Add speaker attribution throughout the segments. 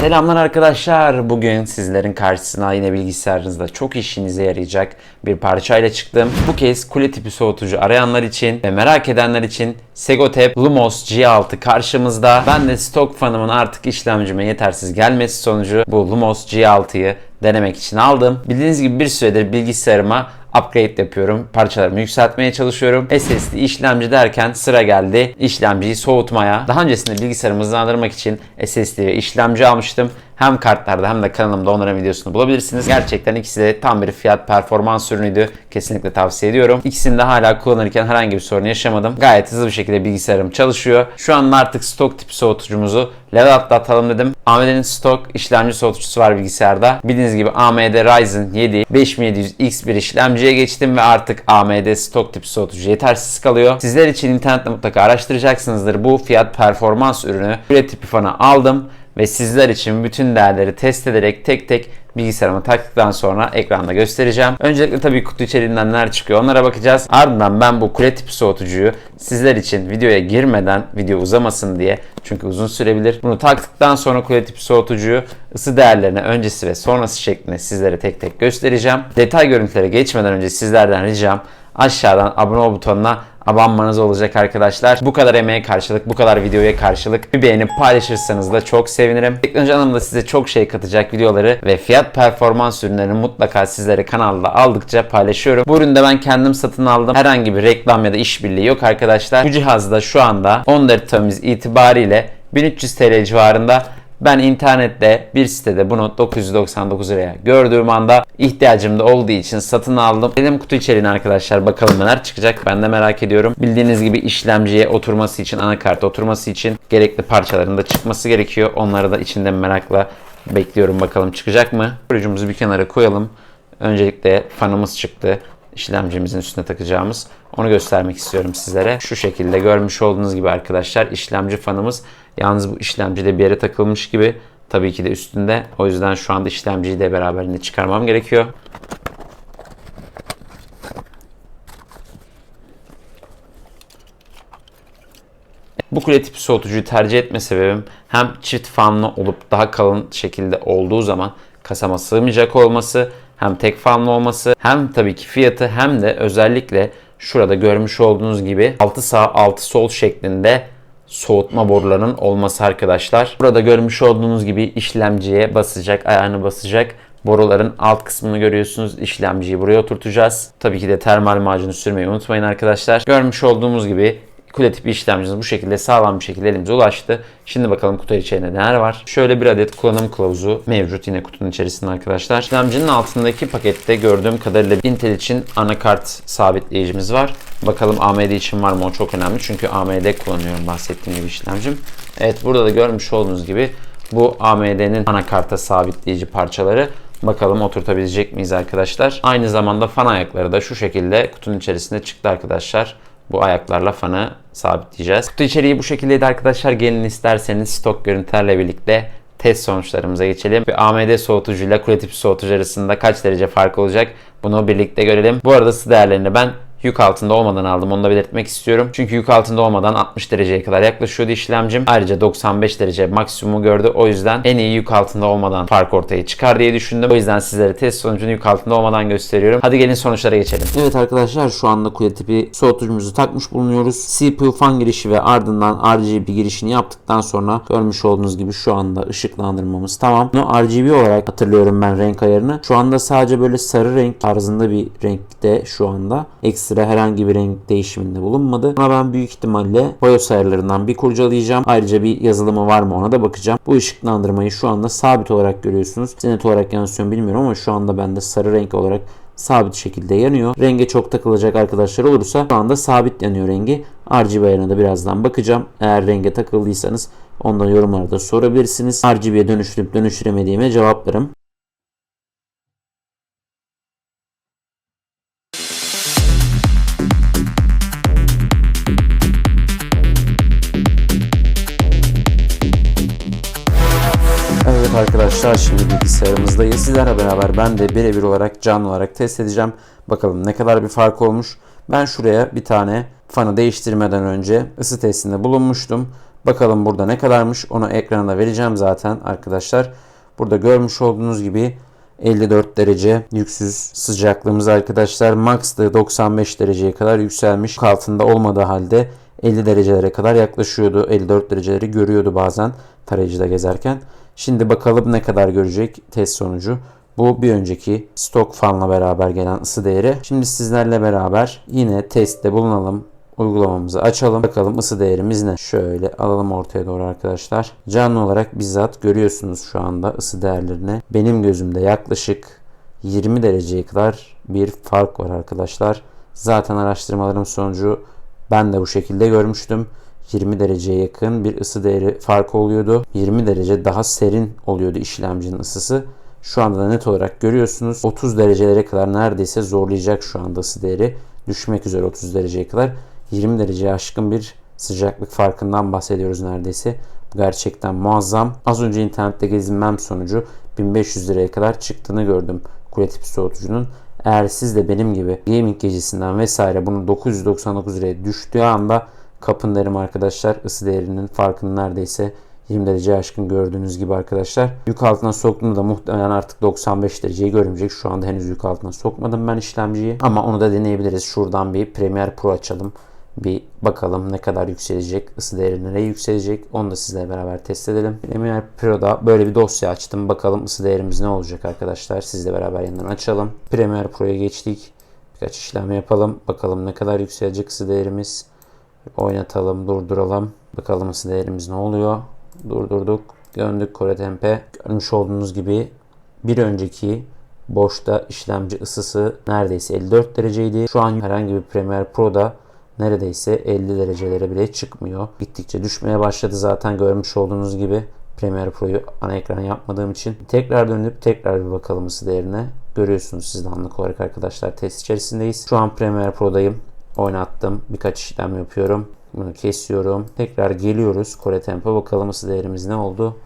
Speaker 1: Selamlar arkadaşlar. Bugün sizlerin karşısına yine bilgisayarınızda çok işinize yarayacak bir parçayla çıktım. Bu kez kule tipi soğutucu arayanlar için ve merak edenler için Segotep Lumos G6 karşımızda. Ben de stok fanımın artık işlemcime yetersiz gelmesi sonucu bu Lumos G6'yı denemek için aldım. Bildiğiniz gibi bir süredir bilgisayarıma upgrade yapıyorum. Parçalarımı yükseltmeye çalışıyorum. SSD işlemci derken sıra geldi işlemciyi soğutmaya. Daha öncesinde bilgisayarımı hızlandırmak için SSD ve işlemci almıştım. Hem kartlarda hem de kanalımda onların videosunu bulabilirsiniz. Gerçekten ikisi de tam bir fiyat performans ürünüydü. Kesinlikle tavsiye ediyorum. İkisini de hala kullanırken herhangi bir sorun yaşamadım. Gayet hızlı bir şekilde bilgisayarım çalışıyor. Şu anda artık stok tipi soğutucumuzu level atlatalım dedim. AMD'nin stok işlemci soğutucusu var bilgisayarda. Bildiğiniz gibi AMD Ryzen 7 5700X bir işlemciye geçtim ve artık AMD stok tipi soğutucu yetersiz kalıyor. Sizler için internette mutlaka araştıracaksınızdır. Bu fiyat performans ürünü Kule tipi fanı aldım ve sizler için bütün değerleri test ederek tek tek bilgisayarıma taktıktan sonra ekranda göstereceğim. Öncelikle tabii kutu içeriğinden neler çıkıyor onlara bakacağız. Ardından ben bu kule tipi soğutucuyu sizler için videoya girmeden video uzamasın diye çünkü uzun sürebilir. Bunu taktıktan sonra kule tipi soğutucuyu ısı değerlerine öncesi ve sonrası şeklinde sizlere tek tek göstereceğim. Detay görüntülere geçmeden önce sizlerden ricam aşağıdan abone ol butonuna abanmanız olacak arkadaşlar. Bu kadar emeğe karşılık, bu kadar videoya karşılık bir beğeni paylaşırsanız da çok sevinirim. Teknoloji anlamında size çok şey katacak videoları ve fiyat performans ürünlerini mutlaka sizlere kanalda aldıkça paylaşıyorum. Bu ürünü de ben kendim satın aldım. Herhangi bir reklam ya da işbirliği yok arkadaşlar. Bu cihazda şu anda 14 Temmuz itibariyle 1300 TL civarında ben internette bir sitede bunu 999 liraya gördüğüm anda ihtiyacım da olduğu için satın aldım. Dedim kutu içeriğine arkadaşlar bakalım neler çıkacak ben de merak ediyorum. Bildiğiniz gibi işlemciye oturması için, anakart oturması için gerekli parçaların da çıkması gerekiyor. Onları da içinde merakla bekliyorum bakalım çıkacak mı? Ucumuzu bir kenara koyalım. Öncelikle fanımız çıktı işlemcimizin üstüne takacağımız. Onu göstermek istiyorum sizlere. Şu şekilde görmüş olduğunuz gibi arkadaşlar işlemci fanımız. Yalnız bu işlemci de bir yere takılmış gibi. Tabii ki de üstünde. O yüzden şu anda işlemciyi de beraberinde çıkarmam gerekiyor. Bu kule tipi soğutucuyu tercih etme sebebim hem çift fanlı olup daha kalın şekilde olduğu zaman kasama sığmayacak olması hem tek fanlı olması hem tabii ki fiyatı hem de özellikle şurada görmüş olduğunuz gibi 6 sağ 6 sol şeklinde soğutma borularının olması arkadaşlar. Burada görmüş olduğunuz gibi işlemciye basacak, ayağını basacak boruların alt kısmını görüyorsunuz. İşlemciyi buraya oturtacağız. Tabii ki de termal macunu sürmeyi unutmayın arkadaşlar. Görmüş olduğumuz gibi kule tipi işlemcimiz bu şekilde sağlam bir şekilde elimize ulaştı. Şimdi bakalım kutu içerisinde neler var. Şöyle bir adet kullanım kılavuzu mevcut yine kutunun içerisinde arkadaşlar. İşlemcinin altındaki pakette gördüğüm kadarıyla Intel için anakart sabitleyicimiz var. Bakalım AMD için var mı o çok önemli. Çünkü AMD kullanıyorum bahsettiğim gibi işlemcim. Evet burada da görmüş olduğunuz gibi bu AMD'nin anakarta sabitleyici parçaları. Bakalım oturtabilecek miyiz arkadaşlar. Aynı zamanda fan ayakları da şu şekilde kutunun içerisinde çıktı arkadaşlar. Bu ayaklarla fanı sabitleyeceğiz. Kutu içeriği bu şekildeydi arkadaşlar. Gelin isterseniz stok görüntülerle birlikte test sonuçlarımıza geçelim. Ve AMD soğutucuyla kule tipi soğutucu arasında kaç derece fark olacak bunu birlikte görelim. Bu arada ısı değerlerini ben yük altında olmadan aldım. Onu da belirtmek istiyorum. Çünkü yük altında olmadan 60 dereceye kadar yaklaşıyordu işlemcim. Ayrıca 95 derece maksimumu gördü. O yüzden en iyi yük altında olmadan fark ortaya çıkar diye düşündüm. O yüzden sizlere test sonucunu yük altında olmadan gösteriyorum. Hadi gelin sonuçlara geçelim. Evet arkadaşlar şu anda kule tipi soğutucumuzu takmış bulunuyoruz. CPU fan girişi ve ardından RGB girişini yaptıktan sonra görmüş olduğunuz gibi şu anda ışıklandırmamız tamam. Bunu RGB olarak hatırlıyorum ben renk ayarını. Şu anda sadece böyle sarı renk tarzında bir renkte şu anda. Ekstra herhangi bir renk değişiminde bulunmadı. Ama ben büyük ihtimalle BIOS ayarlarından bir kurcalayacağım. Ayrıca bir yazılımı var mı ona da bakacağım. Bu ışıklandırmayı şu anda sabit olarak görüyorsunuz. Net olarak yansıyor bilmiyorum ama şu anda bende sarı renk olarak sabit şekilde yanıyor. Renge çok takılacak arkadaşlar olursa şu anda sabit yanıyor rengi. RGB ayarına da birazdan bakacağım. Eğer renge takıldıysanız ondan yorumlarda sorabilirsiniz. RGB'ye dönüştürüp dönüştüremediğime cevaplarım. Evet bilgisayarımızdayız. Sizlerle beraber ben de birebir olarak canlı olarak test edeceğim. Bakalım ne kadar bir fark olmuş. Ben şuraya bir tane fanı değiştirmeden önce ısı testinde bulunmuştum. Bakalım burada ne kadarmış onu ekrana vereceğim zaten arkadaşlar. Burada görmüş olduğunuz gibi 54 derece yüksüz sıcaklığımız arkadaşlar. Max da 95 dereceye kadar yükselmiş. Altında olmadığı halde 50 derecelere kadar yaklaşıyordu. 54 dereceleri görüyordu bazen tarayıcıda gezerken. Şimdi bakalım ne kadar görecek test sonucu. Bu bir önceki stok fanla beraber gelen ısı değeri. Şimdi sizlerle beraber yine testte bulunalım. Uygulamamızı açalım. Bakalım ısı değerimiz ne? Şöyle alalım ortaya doğru arkadaşlar. Canlı olarak bizzat görüyorsunuz şu anda ısı değerlerini. Benim gözümde yaklaşık 20 dereceye kadar bir fark var arkadaşlar. Zaten araştırmalarım sonucu ben de bu şekilde görmüştüm. 20 dereceye yakın bir ısı değeri farkı oluyordu. 20 derece daha serin oluyordu işlemcinin ısısı. Şu anda da net olarak görüyorsunuz. 30 derecelere kadar neredeyse zorlayacak şu anda ısı değeri. Düşmek üzere 30 dereceye kadar. 20 dereceye aşkın bir sıcaklık farkından bahsediyoruz neredeyse. Gerçekten muazzam. Az önce internette gezinmem sonucu 1500 liraya kadar çıktığını gördüm kule tipi soğutucunun. Eğer siz de benim gibi gaming gecesinden vesaire bunu 999 liraya düştüğü anda kapın derim arkadaşlar. Isı değerinin farkını neredeyse 20 derece aşkın gördüğünüz gibi arkadaşlar. Yük altına soktuğumda da muhtemelen artık 95 dereceyi görmeyecek. Şu anda henüz yük altına sokmadım ben işlemciyi. Ama onu da deneyebiliriz. Şuradan bir Premiere Pro açalım. Bir bakalım ne kadar yükselecek, ısı değeri nereye yükselecek onu da sizle beraber test edelim. Premiere Pro'da böyle bir dosya açtım. Bakalım ısı değerimiz ne olacak arkadaşlar. Sizle beraber yanından açalım. Premiere Pro'ya geçtik. Birkaç işlem yapalım. Bakalım ne kadar yükselecek ısı değerimiz. Oynatalım, durduralım. Bakalım ısı değerimiz ne oluyor. Durdurduk. Döndük Core Temp'e. Görmüş olduğunuz gibi bir önceki boşta işlemci ısısı neredeyse 54 dereceydi. Şu an herhangi bir Premiere Pro'da neredeyse 50 derecelere bile çıkmıyor. Gittikçe düşmeye başladı zaten görmüş olduğunuz gibi. Premiere Pro'yu ana ekran yapmadığım için. Tekrar dönüp tekrar bir bakalım ısı değerine. Görüyorsunuz siz de anlık olarak arkadaşlar test içerisindeyiz. Şu an Premiere Pro'dayım. Oynattım. Birkaç işlem yapıyorum. Bunu kesiyorum. Tekrar geliyoruz. Core Temp'e bakalım ısı değerimiz ne oldu.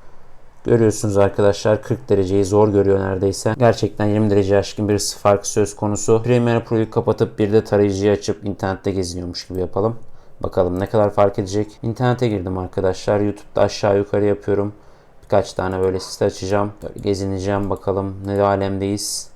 Speaker 1: Görüyorsunuz arkadaşlar 40 dereceyi zor görüyor neredeyse. Gerçekten 20 derece aşkın bir ısı farkı söz konusu. Premiere Pro'yu kapatıp bir de tarayıcıyı açıp internette geziniyormuş gibi yapalım. Bakalım ne kadar fark edecek. İnternete girdim arkadaşlar. YouTube'da aşağı yukarı yapıyorum. Birkaç tane böyle site açacağım. Böyle gezineceğim bakalım ne alemdeyiz.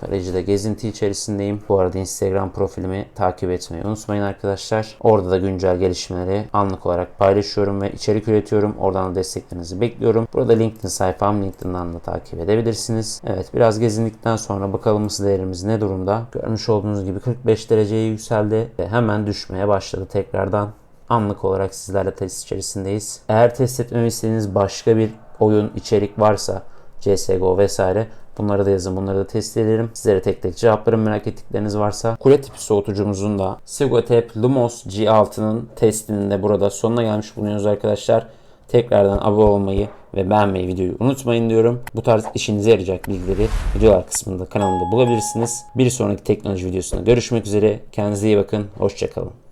Speaker 1: Tarayıcıda gezinti içerisindeyim. Bu arada Instagram profilimi takip etmeyi unutmayın arkadaşlar. Orada da güncel gelişmeleri anlık olarak paylaşıyorum ve içerik üretiyorum. Oradan da desteklerinizi bekliyorum. Burada LinkedIn sayfam. LinkedIn'dan da takip edebilirsiniz. Evet biraz gezindikten sonra bakalım ısı değerimiz ne durumda. Görmüş olduğunuz gibi 45 dereceye yükseldi ve hemen düşmeye başladı tekrardan. Anlık olarak sizlerle test içerisindeyiz. Eğer test etmemi istediğiniz başka bir oyun, içerik varsa CSGO vesaire Bunları da yazın. Bunları da test ederim. Sizlere tek tek cevaplarım merak ettikleriniz varsa. Kule tipi soğutucumuzun da Sigotep Lumos G6'nın testinin de burada sonuna gelmiş bulunuyoruz arkadaşlar. Tekrardan abone olmayı ve beğenmeyi videoyu unutmayın diyorum. Bu tarz işinize yarayacak bilgileri videolar kısmında kanalımda bulabilirsiniz. Bir sonraki teknoloji videosunda görüşmek üzere. Kendinize iyi bakın. Hoşçakalın.